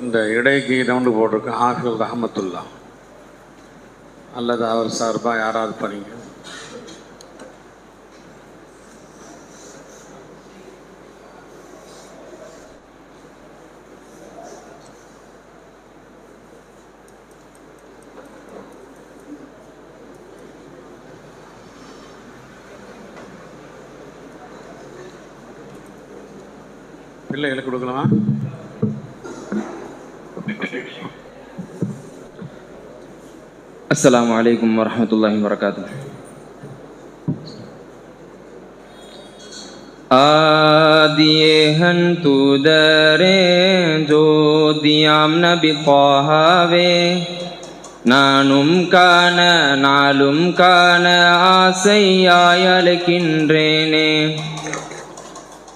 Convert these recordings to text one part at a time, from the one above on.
இந்த இடைக்கு ரவுண்டு போட்டிருக்க. ஹாஃபில் ரஹமத்துல்லா. அல்லது அவர் சார்பாக யாராவது பண்ணீங்க பிள்ளைகளுக்கு கொடுக்கலாமா? அஸ்லாம் வலைக்கம் வரமத்துல்லாஹி வரகாத்து आदिए हन तू दरे जो दियाम न बिकोहावे நானும் காண நாளும் காண ஆசையாயலுக்கின்றேனே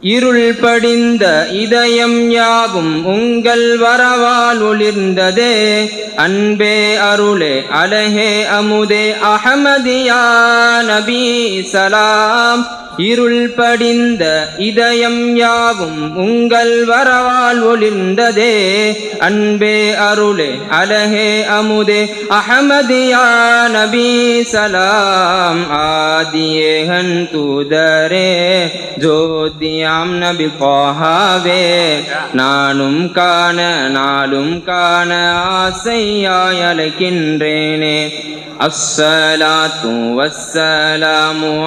இருள் படிந்த இதயம் யாவும் உங்கள் வரவால் ஒளிர்ந்ததே. அன்பே அருளே அழகே அமுதே அகமதியா நபி சலாம். இருள் படிந்த இதயம் யாவும் உங்கள் வரவால் ஒளிர்ந்ததே. அன்பே அருளே அழகே அமுதே. அகமதியா நபி சலாம் ஆதியேகன் தூதரே. ஜோதியாம் நபி பாஹாவே. நானும் காண நாளும் காண ஆசையாய் அழைக்கின்றேனே. அஸ்ஸலாத்து வஸ்ஸலாமு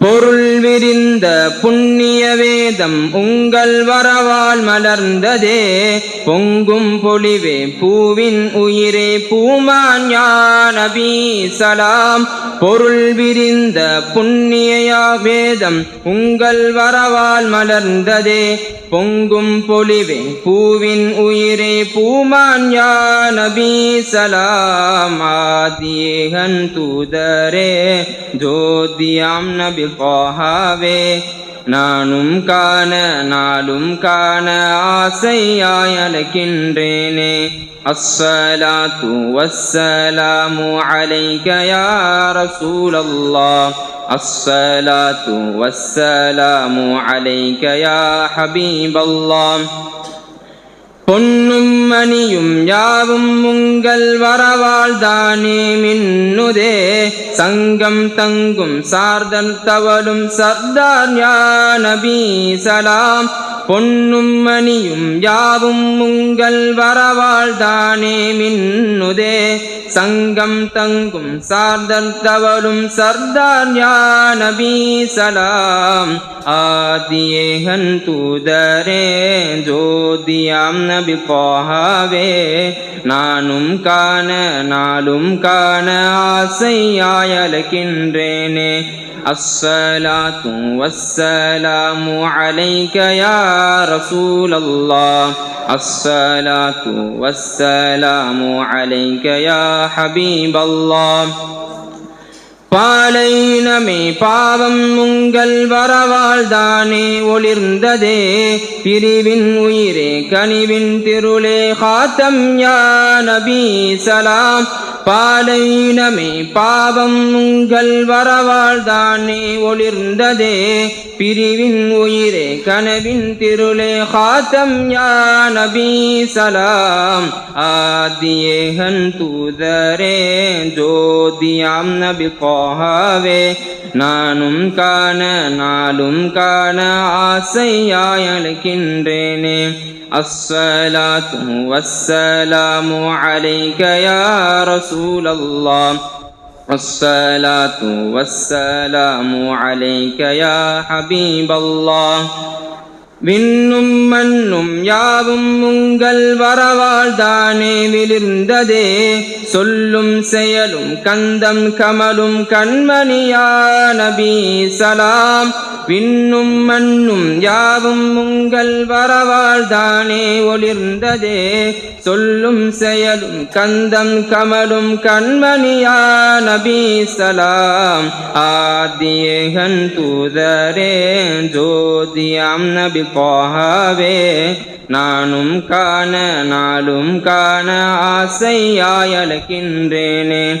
பொருள் விரிந்த புண்ணிய வேதம் உங்கள் வரவால் மலர்ந்ததே. பொங்கும் பொலிவே பூவின் உயிரே பூமான் யா சலாம் பொருள் விரிந்த புண்ணிய வேதம் உங்கள் வரவால் மலர்ந்ததே. பொங்கும் பொலிவே பூவின் உயிரே பூமான் யா சலாம் ஆதியேகன் தூதரே ஜோதியாம் நபி பாஹாவே நானும் காண நாளும் காண ஆசையாய் அழைக்கின்றேனே. அஸ்ஸலாத்து வஸ்ஸலாமு அலைக யா ரசூலல்லாஹ். அஸ்ஸலாத்து வஸ்ஸலாமு அலைக யா ஹபீபல்லாஹ். பொன்னும் மணியும் யாவும் உங்கள் வரவால் தானே மின்னுதே. சங்கம் தங்கும் சார்தன் தவளும் சர்தார் ஞானபீசலாம். பொன்னும் மணியும் யாவும் உங்கள் வரவாழ்தானே மின்னுதே. சங்கம் தங்கும் சார்தர் தவளும் சர்தார் யா சலாம். ஆதியேகன் தூதரே ஜோதியாம் நபி பாஹாவே நானும் காண நாளும் காண ஆசையாய் அழைக்கின்றேனே அஸ்ஸலாத்து வஸ்ஸலாமு அலைக யா ரசூலல்லாஹ் அஸ்ஸலாத்து வஸ்ஸலாமு அலைக யா ஹபீபல்லாஹ் பாலைனமே பாவம் உங்கள் வரவால் தானே ஒளிர்ந்ததே பிரிவின் உயிரே கனிவின் திருளே ஹாத்தம் யா நபி சலாம் பாலைனமே பாவம் உங்கள் வரவால் தானே ஒளிர்ந்ததே. பிரிவின் உயிரே கனவின் திருளே. ஹாத்தம் யா நபி சலாம். ஆதியேகன் தூதரே. ஜோதியாம் நபி பாஹாவே நானும் காண நாளும் காண ஆசையாய் அழைக்கின்றேனே الصلاة والسلام عليك يا رسول الله الصلاة والسلام عليك يا حبيب الله விண்ணும் மண்ணும் யாவும் உங்கள் வரவால் தானே விளிர்ந்ததே சொல்லும் செயலும் கந்தம் கமலும் கண்மணியா நபி சலாம். விண்ணும் மண்ணும் யாவும் உங்கள் வரவால் தானே ஒளிர்ந்ததே. சொல்லும் செயலும் கந்தம் கமலும் கண்மணியா நபி சலாம். ஆதியேகன் தூதரே ஜோதியாம் நபி போகவே. நானும் காண நாளும் காண ஆசையாயலக்கின்றேனே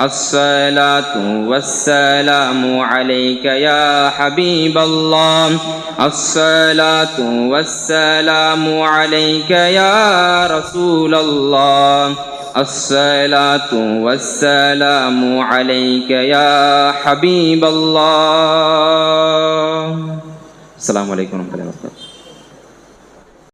الصلاة والسلام عليك يا حبيب الله. الصلاة والسلام عليك يا رسول الله. الصلاة والسلام عليك يا حبيب الله. السلام عليكم ورحمة الله وبركاته.